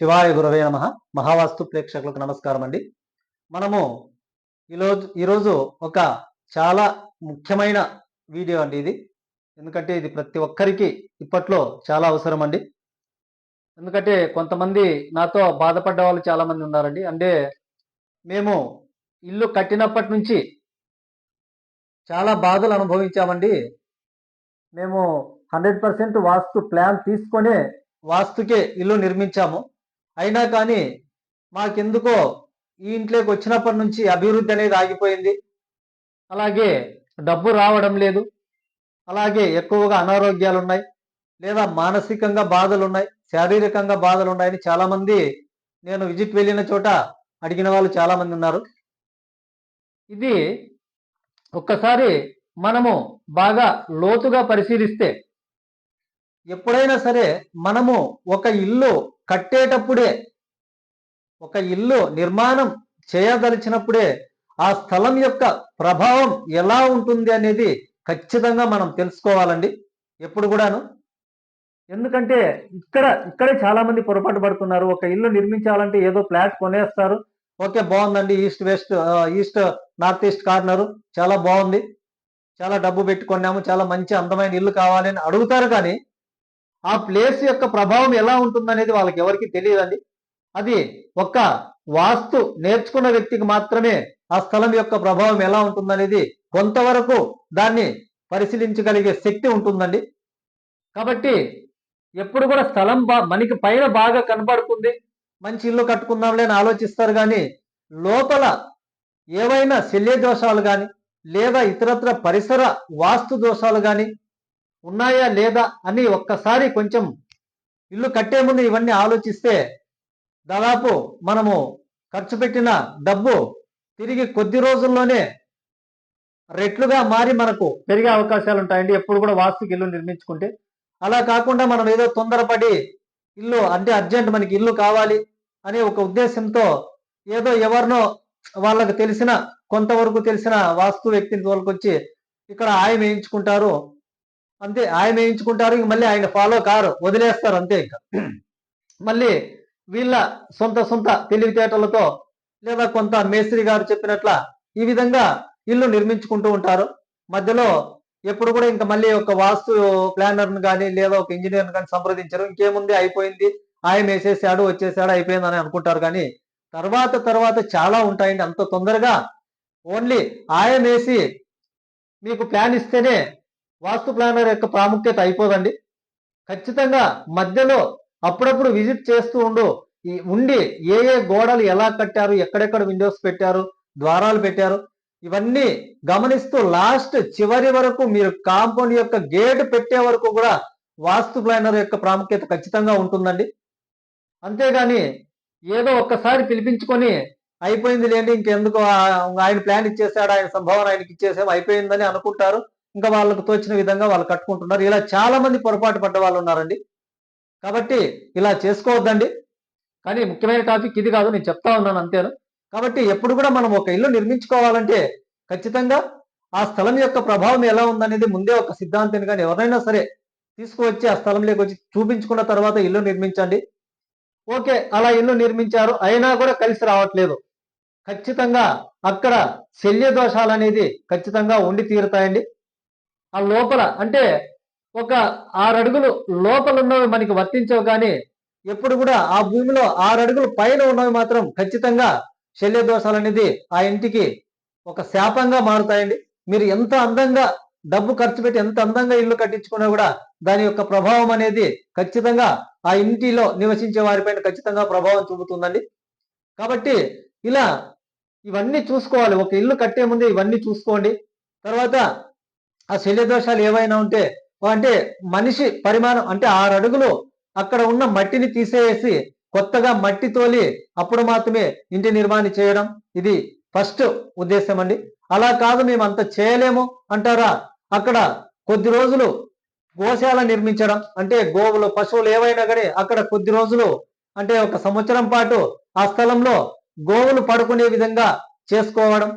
శివాయ గురవే నమ. మహావాస్తు ప్రేక్షకులకు నమస్కారం అండి. మనము ఈరోజు ఈరోజు ఒక చాలా ముఖ్యమైన వీడియో అండి ఇది. ఎందుకంటే ఇది ప్రతి ఒక్కరికి ఇప్పట్లో చాలా అవసరం అండి. ఎందుకంటే కొంతమంది నాతో బాధపడ్డ వాళ్ళు చాలామంది ఉన్నారండి. అంటే మేము ఇల్లు కట్టినప్పటి నుంచి చాలా బాధలు అనుభవించామండి. మేము హండ్రెడ్ పర్సెంట్ వాస్తు ప్లాన్ తీసుకొనే వాస్తుకే ఇల్లు నిర్మించాము. అయినా కానీ మాకెందుకో ఈ ఇంట్లోకి వచ్చినప్పటి నుంచి అభివృద్ధి అనేది ఆగిపోయింది. అలాగే డబ్బు రావడం లేదు. అలాగే ఎక్కువగా అనారోగ్యాలు ఉన్నాయి. లేదా మానసికంగా బాధలు ఉన్నాయి. శారీరకంగా బాధలు ఉన్నాయని చాలామంది నేను విజిట్ వెళ్ళిన చోట అడిగిన వాళ్ళు చాలామంది ఉన్నారు. ఇది ఒక్కసారి మనము బాగా లోతుగా పరిశీలిస్తే ఎప్పుడైనా సరే మనము ఒక ఇల్లు కట్టేటప్పుడే ఒక ఇల్లు నిర్మాణం చేయదలిచినప్పుడే ఆ స్థలం యొక్క ప్రభావం ఎలా ఉంటుంది అనేది ఖచ్చితంగా మనం తెలుసుకోవాలండి. ఎప్పుడు కూడాను. ఎందుకంటే ఇక్కడ ఇక్కడే చాలా మంది పొరపాటు పడుతున్నారు. ఒక ఇల్లు నిర్మించాలంటే ఏదో ఫ్లాట్ కొనేస్తారు. ఓకే బాగుందండి. East west east north east corner. చాలా బాగుంది. చాలా డబ్బు పెట్టుకున్నాము. చాలా మంచి అందమైన ఇల్లు కావాలి అని అడుగుతారు కానీ ఆ ప్లేస్ యొక్క ప్రభావం ఎలా ఉంటుందనేది వాళ్ళకి ఎవరికి తెలియదండి. అది ఒక్క వాస్తు నేర్చుకున్న వ్యక్తికి మాత్రమే ఆ స్థలం యొక్క ప్రభావం ఎలా ఉంటుందనేది కొంతవరకు దాన్ని పరిశీలించగలిగే శక్తి ఉంటుందండి. కాబట్టి ఎప్పుడు కూడా స్థలం బా మనకి పైన బాగా కనబడుతుంది. మంచి ఇల్లు కట్టుకుందాంలే అని ఆలోచిస్తారు కానీ లోపల ఏవైనా శల్య దోషాలు కానీ లేదా ఇతరత్ర పరిసర వాస్తు దోషాలు కానీ ఉన్నాయా లేదా అని ఒక్కసారి కొంచెం ఇల్లు కట్టే ముందు ఇవన్నీ ఆలోచిస్తే దాదాపు మనము ఖర్చు పెట్టిన డబ్బు తిరిగి కొద్ది రోజుల్లోనే రెట్లుగా మారి మనకు పెరిగే అవకాశాలు ఉంటాయండి. ఎప్పుడు కూడా వాస్తుకి ఇల్లు నిర్మించుకుంటే. అలా కాకుండా మనం ఏదో తొందరపడి ఇల్లు అంటే అర్జెంట్ మనకి ఇల్లు కావాలి అనే ఒక ఉద్దేశంతో ఏదో ఎవరినో వాళ్ళకు తెలిసిన కొంతవరకు తెలిసిన వాస్తు వ్యక్తిని తోలుకొచ్చి ఇక్కడ ఆయం వేయించుకుంటారు. అంతే ఆయన వేయించుకుంటారు ఇంక మళ్ళీ ఆయన ఫాలో కారు వదిలేస్తారు అంతే ఇంకా. మళ్ళీ వీళ్ళ సొంత సొంత తెలివితేటలతో లేదా కొంత మేస్త్రి గారు చెప్పినట్ల ఈ విధంగా ఇల్లు నిర్మించుకుంటూ ఉంటారు. మధ్యలో ఎప్పుడు కూడా ఇంకా మళ్ళీ ఒక వాస్తు ప్లానర్ను కానీ లేదా ఒక ఇంజనీర్ను కానీ సంప్రదించరు. ఇంకేముంది అయిపోయింది ఆయన వేసేసాడు వచ్చేసాడు అయిపోయింది అని అనుకుంటారు. కానీ తర్వాత తర్వాత చాలా ఉంటాయండి. అంత తొందరగా ఓన్లీ ఆయన వేసి మీకు ప్లాన్ ఇస్తేనే వాస్తు ప్లానర్ యొక్క ప్రాముఖ్యత అయిపోదండి. ఖచ్చితంగా మధ్యలో అప్పుడప్పుడు విజిట్ చేస్తూ ఉండు. ఈ ఉండి ఏ ఏ గోడలు ఎలా కట్టారు ఎక్కడెక్కడ విండోస్ పెట్టారు ద్వారాలు పెట్టారు ఇవన్నీ గమనిస్తూ లాస్ట్ చివరి వరకు మీరు కాంపౌండ్ యొక్క గేట్ పెట్టే వరకు కూడా వాస్తు ప్లానర్ యొక్క ప్రాముఖ్యత ఖచ్చితంగా ఉంటుందండి. అంతేగాని ఏదో ఒక్కసారి పిలిపించుకొని అయిపోయింది లేండి ఇంకెందుకు ఆయన ప్లాన్ ఇచ్చేసాడు ఆయన సంభావన ఆయనకి ఇచ్చేసాం అయిపోయిందని అనుకుంటారు. ఇంకా వాళ్ళకు తోచిన విధంగా వాళ్ళు కట్టుకుంటున్నారు. ఇలా చాలా మంది పొరపాటు పడ్డ వాళ్ళు ఉన్నారండి. కాబట్టి ఇలా చేసుకోవద్దండి. కానీ ముఖ్యమైన టాపిక్ ఇది కాదు నేను చెప్తా ఉన్నాను అంతేను. కాబట్టి ఎప్పుడు కూడా మనం ఒక ఇల్లు నిర్మించుకోవాలంటే ఖచ్చితంగా ఆ స్థలం యొక్క ప్రభావం ఎలా ఉందనేది ముందే ఒక సిద్ధాంతం కానీ ఎవరైనా సరే తీసుకువచ్చి ఆ స్థలంలోకి వచ్చి చూపించుకున్న తర్వాత ఇల్లు నిర్మించండి. ఓకే అలా ఇల్లు నిర్మించారు. అయినా కూడా కలిసి రావట్లేదు. ఖచ్చితంగా అక్కడ శల్య దోషాలు అనేది ఖచ్చితంగా ఉండి తీరుతాయండి. ఆ లోపల అంటే ఒక ఆరు అడుగులు లోపల ఉన్నవి మనకి వర్తించవు కానీ ఎప్పుడు కూడా ఆ భూమిలో ఆరు అడుగులు పైన ఉన్నవి మాత్రం ఖచ్చితంగా శల్య దోషాలు అనేది ఆ ఇంటికి ఒక శాపంగా మారుతాయండి. మీరు ఎంత అందంగా డబ్బు ఖర్చు పెట్టి ఎంత అందంగా ఇల్లు కట్టించుకున్నా కూడా దాని యొక్క ప్రభావం అనేది ఖచ్చితంగా ఆ ఇంటిలో నివసించే వారిపైన ఖచ్చితంగా ప్రభావం చూపుతుందండి. కాబట్టి ఇలా ఇవన్నీ చూసుకోవాలి. ఒక ఇల్లు కట్టే ముందే ఇవన్నీ చూసుకోండి. తర్వాత ఆ శల్యదోషాలు ఏవైనా ఉంటే అంటే మనిషి పరిమాణం అంటే ఆరు అడుగులు అక్కడ ఉన్న మట్టిని తీసేసి కొత్తగా మట్టి తోలి అప్పుడు మాత్రమే ఇంటి నిర్మాణం చేయడం ఇది ఫస్ట్ ఉద్దేశం అండి. అలా కాదు మేము అంత చేయలేము అంటారా? అక్కడ కొద్ది రోజులు గోశాల నిర్మించడం అంటే గోవులు పశువులు ఏవైనా కానీ అక్కడ కొద్ది రోజులు అంటే ఒక సంవత్సరం పాటు ఆ స్థలంలో గోవులు పడుకునే విధంగా చేసుకోవడం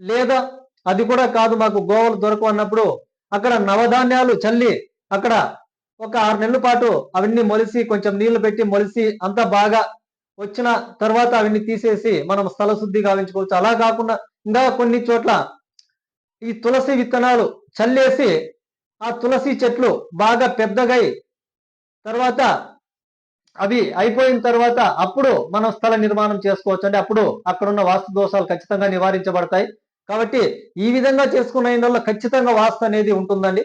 లేదా అది కూడా కాదు మాకు గోవలు దొరకవు అన్నప్పుడు అక్కడ నవధాన్యాలు చల్లి అక్కడ ఒక ఆరు నెలల పాటు అవన్నీ మొలిసి కొంచెం నీళ్ళు పెట్టి మొలిసి అంతా బాగా వచ్చిన తర్వాత అవన్నీ తీసేసి మనం స్థల శుద్ధి గావించుకోవచ్చు. అలా కాకుండా ఇంకా కొన్ని చోట్ల ఈ తులసి విత్తనాలు చల్లేసి ఆ తులసి చెట్లు బాగా పెద్దగై తర్వాత అవి అయిపోయిన తర్వాత అప్పుడు మనం స్థల నిర్మాణం చేసుకోవచ్చు. అంటే అప్పుడు అక్కడున్న వాస్తు దోషాలు ఖచ్చితంగా నివారించబడతాయి. కాబట్టి ఈ విధంగా చేసుకున్న వల్ల ఖచ్చితంగా వాస్తు అనేది ఉంటుందండి.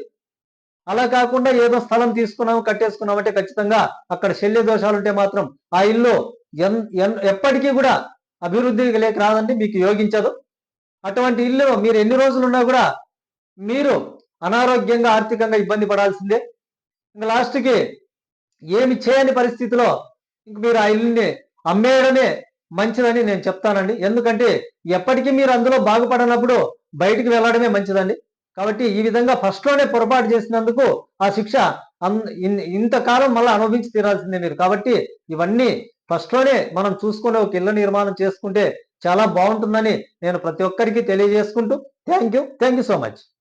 అలా కాకుండా ఏదో స్థలం తీసుకున్నాము కట్టేసుకున్నాం అంటే ఖచ్చితంగా అక్కడ శల్య దోషాలు ఉంటే మాత్రం ఆ ఇల్లు ఎన్- ఎన్- ఎప్పటికీ కూడా అభివృద్ధి లేక రాదండి మీకు యోగించదు. అటువంటి ఇల్లు మీరు ఎన్ని రోజులు ఉన్నా కూడా మీరు అనారోగ్యంగా ఆర్థికంగా ఇబ్బంది పడాల్సిందే. ఇంకా లాస్ట్కి ఏమి చేయని పరిస్థితిలో ఇంక మీరు ఆ ఇల్లుని అమ్మేయడమే మంచిదని నేను చెప్తానండి. ఎందుకంటే ఎప్పటికీ మీరు అందులో బాగుపడనప్పుడు బయటికి వెళ్ళడమే మంచిదండి. కాబట్టి ఈ విధంగా ఫస్ట్లోనే పొరపాటు చేసినందుకు ఆ శిక్ష అన్- ఇన్- ఇంతకాలం మళ్ళీ అనుభవించి తీరాల్సిందే మీరు. కాబట్టి ఇవన్నీ ఫస్ట్లోనే మనం చూసుకునే ఒక ఇళ్ళ నిర్మాణం చేసుకుంటే చాలా బాగుంటుందని నేను ప్రతి ఒక్కరికి తెలియజేసుకుంటూ thank you. Thank you so much.